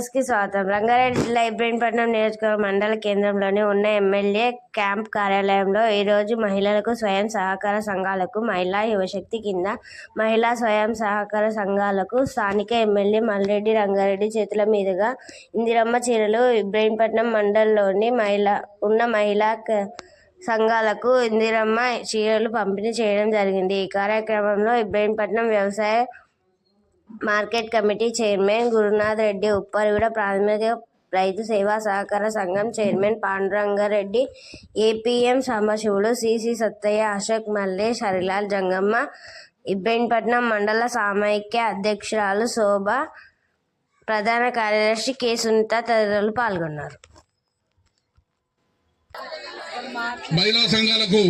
న్యూస్కి స్వాగతం. రంగారెడ్డి జిల్లా ఇబ్రహీంపట్నం నియోజకవర్గ మండల కేంద్రంలోని ఉన్న ఎమ్మెల్యే క్యాంప్ కార్యాలయంలో ఈరోజు మహిళలకు స్వయం సహకార సంఘాలకు మహిళా యువశక్తి కింద మహిళా స్వయం సహకార సంఘాలకు స్థానిక ఎమ్మెల్యే మల్రెడ్డి రంగారెడ్డి చేతుల మీదుగా ఇందిరమ్మ చీరలు ఇబ్రహీంపట్నం మండలంలోని మహిళ ఉన్న మహిళా క- సంఘాలకు ఇందిరమ్మ చీరలు పంపిణీ చేయడం జరిగింది. ఈ కార్యక్రమంలో ఇబ్రహీంపట్నం వ్యవసాయ market committee chairman Gurunath Reddy Upparguda ప్రాథమిక రైతు సేవా సహకార సంఘం chairman Pandurangareddy APM Sambasivudu CC Sattaiah Ashok Mallesh Harilal Jangamma Ibrahimpatnam మండల సామైక్య అధ్యక్షురాలు శోభ ప్రధాన కార్యదర్శి కె. సునీత తదితరులు పాల్గొన్నారు. మహిళా సంఘాలకు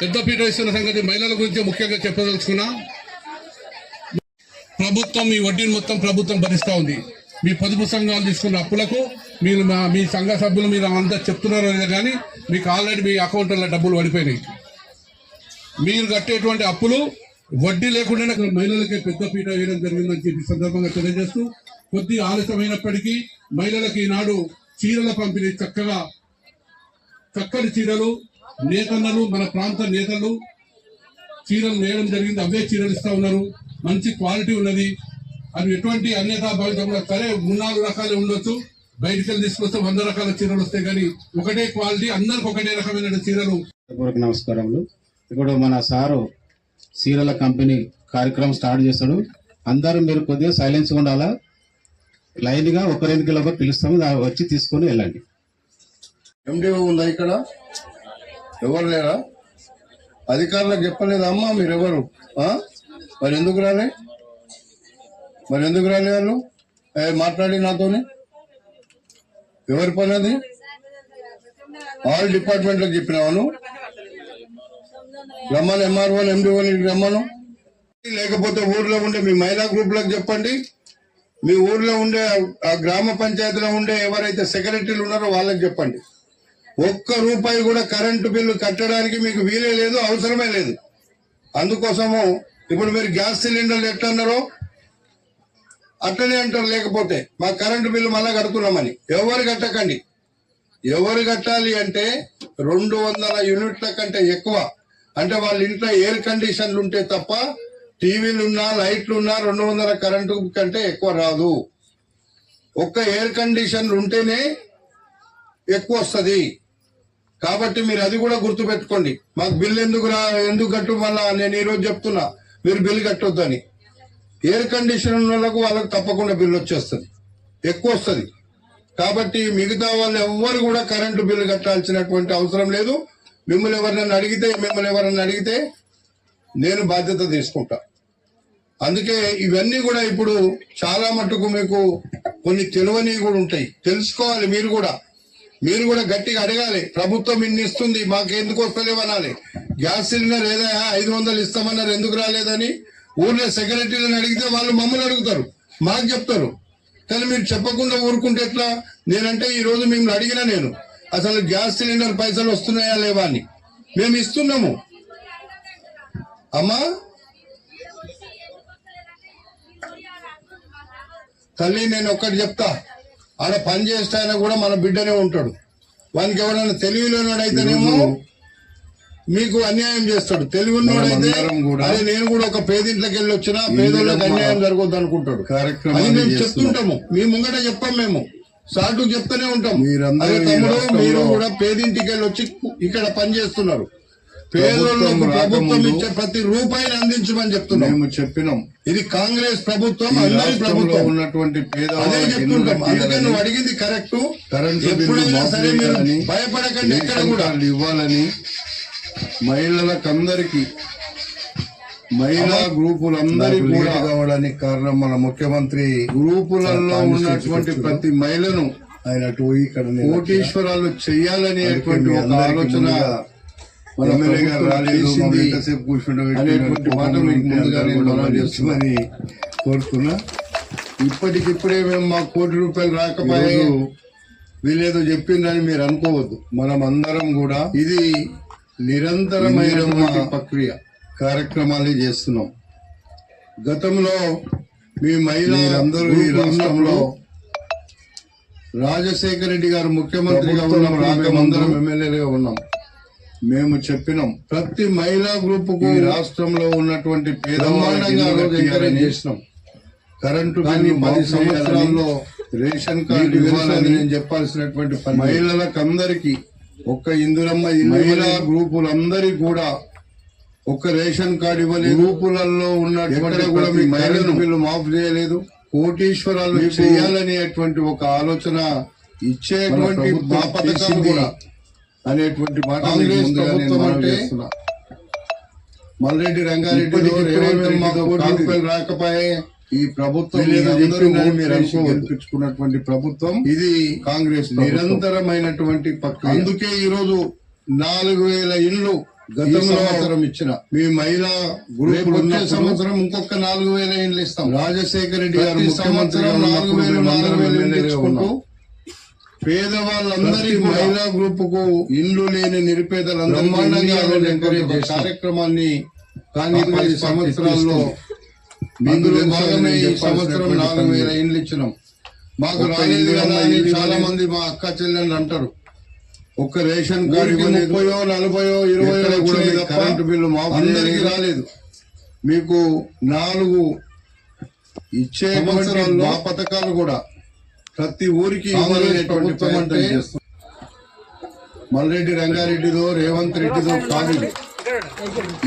పెద్దపీట ఇస్తున్న సంగతి మహిళల గురించి ముఖ్యంగా చెప్పదలుచుకున్నా. ప్రభుత్వం ఈ వడ్డీని మొత్తం ప్రభుత్వం భరిస్తూ ఉంది. మీ పొదుపు సంఘాలు తీసుకున్న అప్పులకు మీరు మా- మీ సంఘ సభ్యులు మీరు అంతా చెప్తున్నారో లేదో కానీ మీకు ఆల్రెడీ మీ అకౌంట్లో డబ్బులు పడిపోయినాయి. మీరు కట్టేటువంటి అప్పులు వడ్డీ లేకుండానే మహిళలకి పెద్ద పీట వేయడం జరిగిందని చెప్పి సందర్భంగా తెలియజేస్తూ కొద్ది ఆలస్యమైనప్పటికీ మహిళలకు ఈనాడు చీరల పంపిణీ చక్కగా చక్కని చీరలు నేతన్నలు మన ప్రాంత నేతలు చీరలు వేయడం జరిగింది. అవే చీరలు ఇస్తా ఉన్నారు. మంచి క్వాలిటీ ఉన్నది. అది ఎటువంటి అన్యతా భావితంగా సరే మూడు నాలుగు రకాలు ఉండొచ్చు. బయటికి వెళ్ళి తీసుకొస్తే వంద రకాల చీరలు వస్తాయి కానీ ఒకటే క్వాలిటీ అందరికి ఒకటే రకమైన చీరలు. నమస్కారములు. ఇప్పుడు మన సారు సీరల కంపెనీ కార్యక్రమం స్టార్ట్ చేస్తాడు. అందరూ మీరు కొద్దిగా సైలెన్స్ ఉండాలా? లైన్గా ఒకరింటికి ఒకరు పిలుస్తాము. వచ్చి తీసుకొని వెళ్ళండి. ఎండిఓ ఉందా ఇక్కడ? ఎవరు లేరా? అధికారులకు చెప్పలేదా? అమ్మా మీరెవరు? ఆ? మరి ఎందుకు రాలే? మరి ఎందుకు రాలే వాళ్ళు? ఏ, మాట్లాడి నాతోని. ఎవరి పని అది? ఆల్ డిపార్ట్మెంట్లకు చెప్పినావాను రమ్మను ఎంఆర్ఓ ఎండిఓని రమ్మను. లేకపోతే ఊర్లో ఉండే మీ మహిళా గ్రూపులకు చెప్పండి. మీ ఊర్లో ఉండే ఆ గ్రామ పంచాయతీలో ఉండే ఎవరైతే సెక్రటరీలు ఉన్నారో వాళ్ళకి చెప్పండి. ఒక్క రూపాయి కూడా కరెంటు బిల్లు కట్టడానికి మీకు వీలే లేదు అవసరమే లేదు. అందుకోసము ఇప్పుడు మీరు గ్యాస్ సిలిండర్లు ఎట్లన్నారో అట్లనే అంటారు. లేకపోతే మా కరెంటు బిల్లు మళ్ళా కడుతున్నామని. ఎవరు కట్టకండి. ఎవరు కట్టాలి అంటే రెండు వందల యూనిట్ల కంటే ఎక్కువ. అంటే వాళ్ళ ఇంట్లో ఎయిర్ కండిషన్లు ఉంటే తప్ప టీవీలు ఉన్నా లైట్లు ఉన్నా రెండు వందల కరెంటు కంటే ఎక్కువ రాదు. ఒక్క ఎయిర్ కండిషన్లు ఉంటేనే ఎక్కువ వస్తుంది. కాబట్టి మీరు అది కూడా గుర్తు పెట్టుకోండి మాకు బిల్లు ఎందుకు రా ఎందుకు కట్టు మళ్ళా? నేను ఈరోజు చెప్తున్నా. మీరు బిల్లు కట్టొద్దని. ఎయిర్ కండిషన్ ఉన్న వాళ్ళకు వాళ్ళకు తప్పకుండా బిల్లు వచ్చేస్తుంది. ఎక్కువ వస్తుంది. కాబట్టి మిగతా వాళ్ళు ఎవ్వరు కూడా కరెంటు బిల్లు కట్టాల్సినటువంటి అవసరం లేదు. మిమ్మల్ని ఎవరినైనా అడిగితే మిమ్మల్ని ఎవరైనా అడిగితే నేను బాధ్యత తీసుకుంటా. అందుకే ఇవన్నీ కూడా ఇప్పుడు చాలా మటుకు మీకు కొన్ని తెలివనివి కూడా ఉంటాయి. తెలుసుకోవాలి మీరు కూడా. మీరు కూడా గట్టిగా అడగాలి. ప్రభుత్వం ఇన్ని ఇస్తుంది మాకు ఎందుకు వస్తలేవు అనాలి. గ్యాస్ సిలిండర్ ఏదా ఐదు వందలు ఇస్తామన్నారు ఎందుకు రాలేదని ఊర్లో సెక్రటరీలను అడిగితే వాళ్ళు మమ్మల్ని అడుగుతారు. మాకు చెప్తారు. కానీ మీరు చెప్పకుండా ఊరుకుంటే ఎట్లా? నేనంటే ఈ రోజు మిమ్మల్ని అడిగినా నేను అసలు గ్యాస్ సిలిండర్ పైసలు వస్తున్నాయా లేవా అని. మేము ఇస్తున్నాము. అమ్మా? తల్లి నేను ఒక్కటి చెప్తా. ఆడ పని చేస్తే ఆయన కూడా మన బిడ్డనే ఉంటాడు. వానికి ఎవరైనా తెలివిలోనోడైతేనేమో మీకు అన్యాయం చేస్తాడు. తెలివి ఉన్నోడైతే అదే నేను కూడా ఒక పేదింట్లోకి వెళ్ళి వచ్చినా పేదోళ్ళకి అన్యాయం జరగద్దు అనుకుంటాడు. అది మేము. చెప్తుంటాము. మీ ముంగట చెప్పాం మేము. సాటు చెప్తూనే ఉంటాం. అదే తమ్ముడు మీరు కూడా పేదింటికి వెళ్ళి వచ్చి ఇక్కడ పని చేస్తున్నారు. పేదోళ్ళకు ప్రభుత్వం ఇచ్చే ప్రతి రూపాయిని అందించమని చెప్తున్నాం. మేము చెప్పినాం. ఇది కాంగ్రెస్ ప్రభుత్వం అందరి ప్రభుత్వం. ఉన్నటువంటి అదే చెప్తుంటాం. ఇల్లు అందుకే నువ్వు అడిగింది కరెక్ట్. కరెంటు ఎప్పుడైనా సరే మీరు భయపడకండి ఎక్కడ కూడా. ఇవ్వాలని మహిళలకందరికి మహిళా గ్రూపులందరికీ కూడా కావడానికి కారణం మన ముఖ్యమంత్రి గ్రూపులలో ఉన్నటువంటి ప్రతి మహిళను ఆయన ఇక్కడ కోటీశ్వరాలు మీ ఒక ఆలోచన ఎమ్మెల్యే గారు రాలేదు, ముందుగా నేను మనం కోరుతున్నా ఇప్పటికిప్పుడే మేము మా కోటి రూపాయలు రాకపోయే వీళ్ళేదో చెప్పిందని మీరు అనుకోవద్దు మనం అందరం కూడా ఇది ఇందిరమ్మ ప్రక్రియ కార్యక్రమాలు చేస్తున్నాం గతంలో మీ మహిళా మీరందరూ ఈ రాష్ట్రంలో రాజశేఖర రెడ్డి గారు ముఖ్యమంత్రిగా ఉన్నాం రాకముందు మేమందరం ఎమ్మెల్యేలుగా ఉన్నాం. మేము చెప్పినాం. ప్రతి మహిళా గ్రూప్కు ఈ రాష్ట్రంలో ఉన్నటువంటి చేసినాం. కరెంటు కానీ పది సంవత్సరాల్లో రేషన్ కార్డు ఇవ్వాలని నేను చెప్పాల్సినటువంటి పని లేదు. మహిళలకు అందరికీ ఒక్క ఇందురమ్మ మహిళా గ్రూపులందరికీ కూడా ఒక్క రేషన్ కార్డు ఇవ్వలేదు. గ్రూపులలో ఎక్కడ కూడా మీ కరెంటు మహిళను బిల్లు మాఫ్ చేయలేదు. కోటీశ్వరాలు చేయాలనేటువంటి ఒక ఆలోచన ఇచ్చేటువంటి మా చేసింది కూడా అనేటువంటి మాట. మల్రెడ్డి రంగారెడ్డి రాకపోయే ఈ ప్రభుత్వం. గెలిపించుకున్నటువంటి ప్రభుత్వం ఇది కాంగ్రెస్. నిరంతరమైనటువంటి ప్రక్రియ అందుకే ఈ రోజు నాలుగు వేల ఇళ్ళు ఈ గతంలో సంవత్సరం ఇచ్చిన మీ మహిళా గ్రూపులు వచ్చే సంవత్సరం ఇంకొక నాలుగు వేల ఇండ్లు ఇస్తాం రాజశేఖర రెడ్డి గారు సంవత్సరం నాలుగు వేలు నాలుగు వేలు ఉన్నాం. పేదవాళ్ళందరికీ ప్రతి మహిళా గ్రూప్కు ఇండ్లు లేని చేస్తాం. కార్యక్రమాన్ని కానీ పది సంవత్సరాల్లో భాగమే ఈ సంవత్సరం నాలుగు వేల లేదు. ఇండ్లు ఇచ్చినాం మాకు రాలేదు కదా అని చాలా. మంది మా అక్క చెల్లెళ్ళు అంటారు ఒక్క రేషన్ కార్డు. ముప్పయో నలభయో ఇరవయో ఎక్కడ కూడా కరెంటు బిల్లు మాఫ్ అందరికీ. రాలేదు మీకు నాలుగు మా పథకాలు కూడా ప్రతి ఊరికి ప్రభుత్వం అంటే మల్రెడ్డి రంగారెడ్డిదో రేవంత్ రెడ్డిదో కాదు.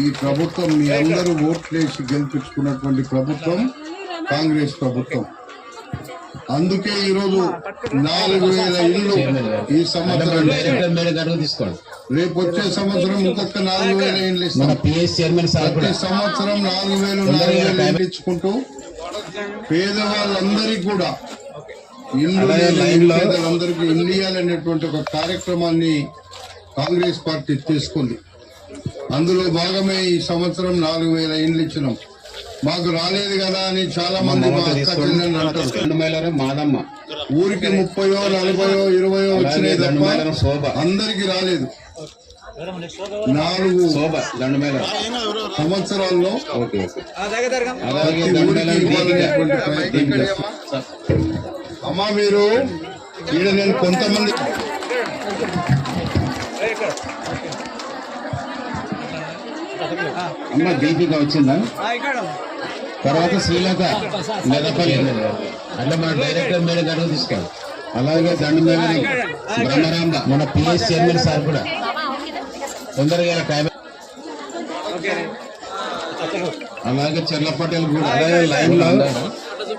ఈ ప్రభుత్వం మీ అందరూ ఓట్లేసి గెలిపించుకున్నటువంటి ప్రభుత్వం కాంగ్రెస్ ప్రభుత్వం. అందుకే ఈ రోజు నాలుగు వేల ఇల్లు ఈ సంవత్సరం రేపు వచ్చే సంవత్సరం ఇంకొక నాలుగు వేల ఇండ్లు మన ఇస్తాం పిఎస్ చైర్మన్ సార్ కూడా. ప్రతి సంవత్సరం నాలుగు వేలు నాలుగు వేలు ఇచ్చుకుంటూ పేదవాళ్ళందరికీ కూడా ఇల్లు ఇల్లు ఇవ్వాలనేటువంటి ఒక కార్యక్రమాన్ని కాంగ్రెస్ పార్టీ తీసుకుంది. అందులో భాగమే ఈ సంవత్సరం నాలుగు వేల ఇండ్లు ఇచ్చినాం. మాకు రాలేదు కదా అని చాలా మంది మా అక్క చెల్లెళ్ళు అంటారు. రెండు మైలరు మాదమ్మ ఊరికి ముప్పయో నలభయో ఇరవయో వచ్చినాయి దండమేళం తప్ప శోభ. అందరికి రాలేదు. నాలుగు సంవత్సరాల్లో ప్రతి ఊరికి ఇవ్వాలనేటువంటి ప్రయత్నం చేస్తాం. అమ్మా మీరు ఈడ నేను కొంతమంది అమ్మ దీపిక వచ్చిందా? తర్వాత శ్రీలత మెదపల్లి. అంటే మన డైరెక్టర్ మేడం గారు తీసుకోండి అలాగే దండు మేడం బ్రహ్మరాంబ మన పిఎస్ చైర్మన్ సార్ కూడా. తొందరగా టైం అలాగే చెర్లపటేలు కూడా. అలాగే లైన్లో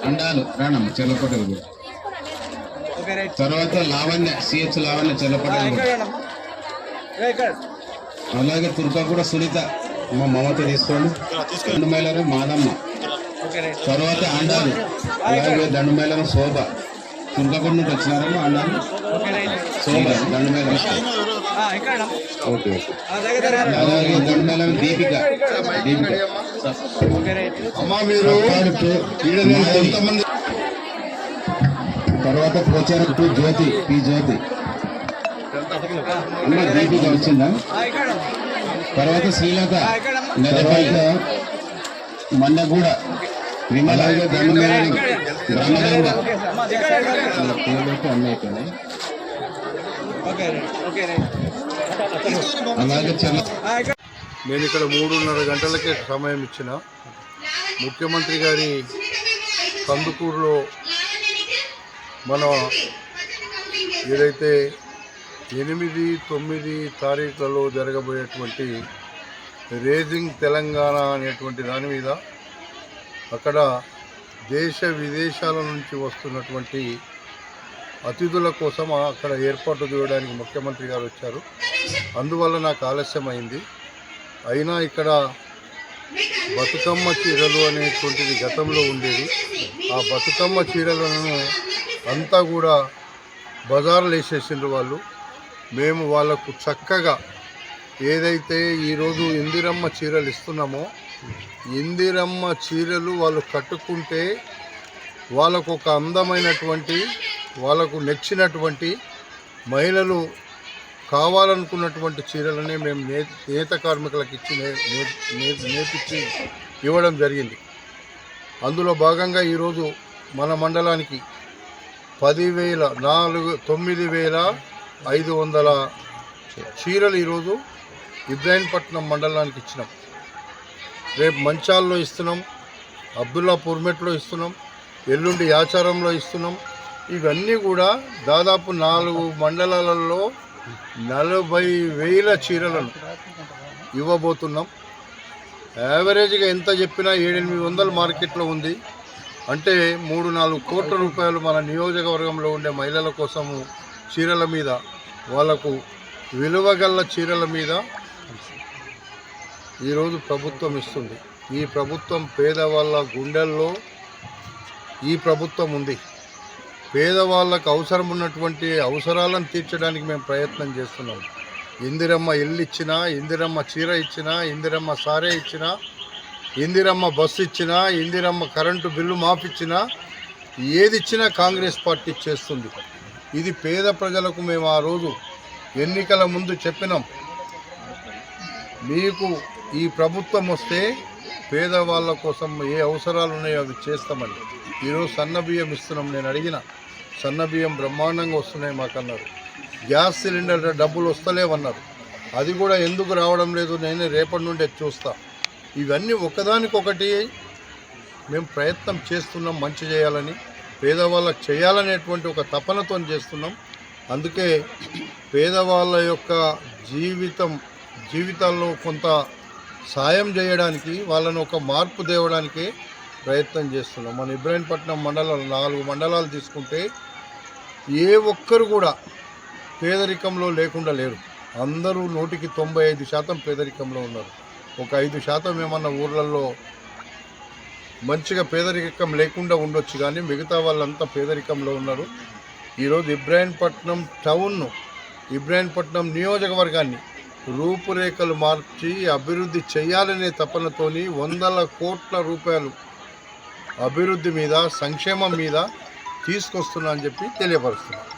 అండాలు. రానమ్మ చెర్ల కూడా. తర్వాత లావణ్య సిహెచ్ లావణ్య కూడా అలాగే తుర్కాగూడ సునీత మా మమత తీసుకోండి. దండుమైలరు మాదమ్మ. తర్వాత అండాలు. అలాగే దండుమైలరు శోభ. తుర్కాగూడ నుండి వచ్చినారమ్మా అండాలు? Shobha Dandumailaram okay okay. అలాగే దండుమైలరు దీపిక. దీపిక. అమ్మా మీరు కొంతమంది తర్వాత పోచారం టు జ్యోతి పి జ్యోతి. దీపిక వచ్చిందా? తర్వాత శ్రీలత. తర్వాత మన్నగూడ అలాగే నేను ఇక్కడ మూడున్నర గంటలకే సమయం ఇచ్చిన. ముఖ్యమంత్రి గారి కందుకూరులో మన ఏదైతే ఎనిమిది తొమ్మిది తారీఖులలో జరగబోయేటువంటి రేజింగ్ తెలంగాణ అనేటువంటి దాని మీద అక్కడ దేశ విదేశాల నుంచి వస్తున్నటువంటి అతిథుల కోసం అక్కడ ఏర్పాటు చేయడానికి ముఖ్యమంత్రి గారు వచ్చారు. అందువల్ల నాకు ఆలస్యం అయింది అయినా ఇక్కడ బతుకమ్మ చీరలు అనేటువంటిది గతంలో ఉండేది. ఆ బతుకమ్మ చీరలను అంతా కూడా బజార్లు వేసేసిండ్రు వాళ్ళు. మేము వాళ్ళకు చక్కగా ఏదైతే ఈరోజు ఇందిరమ్మ చీరలు ఇస్తున్నామో ఇందిరమ్మ చీరలు వాళ్ళు కట్టుకుంటే వాళ్ళకు ఒక అందమైనటువంటి వాళ్ళకు నచ్చినటువంటి మహిళలు కావాలనుకున్నటువంటి చీరలనే మేము నే నేత కార్మికులకు ఇచ్చి నే నే- నేర్పించి ఇవ్వడం జరిగింది. అందులో భాగంగా ఈరోజు మన మండలానికి పదివేల నాలుగు తొమ్మిది వేల ఐదు వందల చీరలు ఈరోజు ఇబ్రాహీంపట్నం మండలానికి ఇచ్చినాం. రేపు మంచాల్లో ఇస్తున్నాం అబ్దుల్లా పూర్మెట్లో ఇస్తున్నాం ఎల్లుండి యాచారంలో ఇస్తున్నాం. ఇవన్నీ కూడా దాదాపు నాలుగు మండలాలలో నలభై వేల చీరలను ఇవ్వబోతున్నాం. యావరేజ్గా ఎంత చెప్పినా ఏడెనిమిది వందల మార్కెట్లో ఉంది. అంటే మూడు నాలుగు కోట్ల రూపాయలు మన నియోజకవర్గంలో ఉండే మహిళల కోసము చీరల మీద వాళ్ళకు విలువగల చీరల మీద ఈరోజు ప్రభుత్వం ఇస్తుంది. ఈ ప్రభుత్వం పేదవాళ్ళ గుండెల్లో ఈ ప్రభుత్వం ఉంది. పేదవాళ్ళకు అవసరం ఉన్నటువంటి అవసరాలను తీర్చడానికి మేము ప్రయత్నం చేస్తున్నాం. ఇందిరమ్మ ఇల్లు ఇచ్చినా ఇందిరమ్మ చీర ఇచ్చినా ఇందిరమ్మ సారే ఇచ్చినా ఇందిరమ్మ బస్సు ఇచ్చినా ఇందిరమ్మ కరెంటు బిల్లు మాపిచ్చినా ఏది ఇచ్చినా కాంగ్రెస్ పార్టీ చేస్తుంది. ఇది పేద ప్రజలకు మేము ఆ రోజు ఎన్నికల ముందు చెప్పినాం. మీకు ఈ ప్రభుత్వం వస్తే పేదవాళ్ళ కోసం ఏ అవసరాలు ఉన్నాయో అవి చేస్తామని. ఈరోజు సన్న బియ్యం ఇస్తున్నాం నేను అడిగిన. సన్న బియ్యం బ్రహ్మాండంగా వస్తున్నాయి మాకన్నారు. గ్యాస్ సిలిండర్ డబ్బులు వస్తలేవన్నారు. అది కూడా ఎందుకు రావడం లేదు నేనే రేపటి నుండే చూస్తా. ఇవన్నీ ఒకదానికొకటి మేము ప్రయత్నం చేస్తున్నాం మంచి చేయాలని పేదవాళ్ళకి చేయాలనేటువంటి ఒక తపనతో చేస్తున్నాం. అందుకే పేదవాళ్ళ యొక్క జీవితం జీవితాల్లో కొంత సాయం చేయడానికి వాళ్ళను ఒక మార్పు తేవడానికి ప్రయత్నం చేస్తున్నాం. మన ఇబ్రాహీంపట్నం మండలం నాలుగు మండలాలు తీసుకుంటే ఏ ఒక్కరు కూడా పేదరికంలో లేకుండా లేరు. అందరూ నూటికి తొంభై ఐదు శాతం పేదరికంలో ఉన్నారు. ఒక ఐదు శాతం ఏమన్నా ఊర్లలో మంచిగా పేదరికం లేకుండా ఉండొచ్చు కానీ మిగతా వాళ్ళంతా పేదరికంలో ఉన్నారు. ఈరోజు ఇబ్రాహీంపట్నం టౌన్ను ఇబ్రాహీంపట్నం నియోజకవర్గాన్ని రూపురేఖలు మార్చి అభివృద్ధి చేయాలనే తపనతోని వందల కోట్ల రూపాయలు అభివృద్ధి మీద సంక్షేమం మీద తీసుకొస్తున్నా అని చెప్పి తెలియపరుస్తున్నాను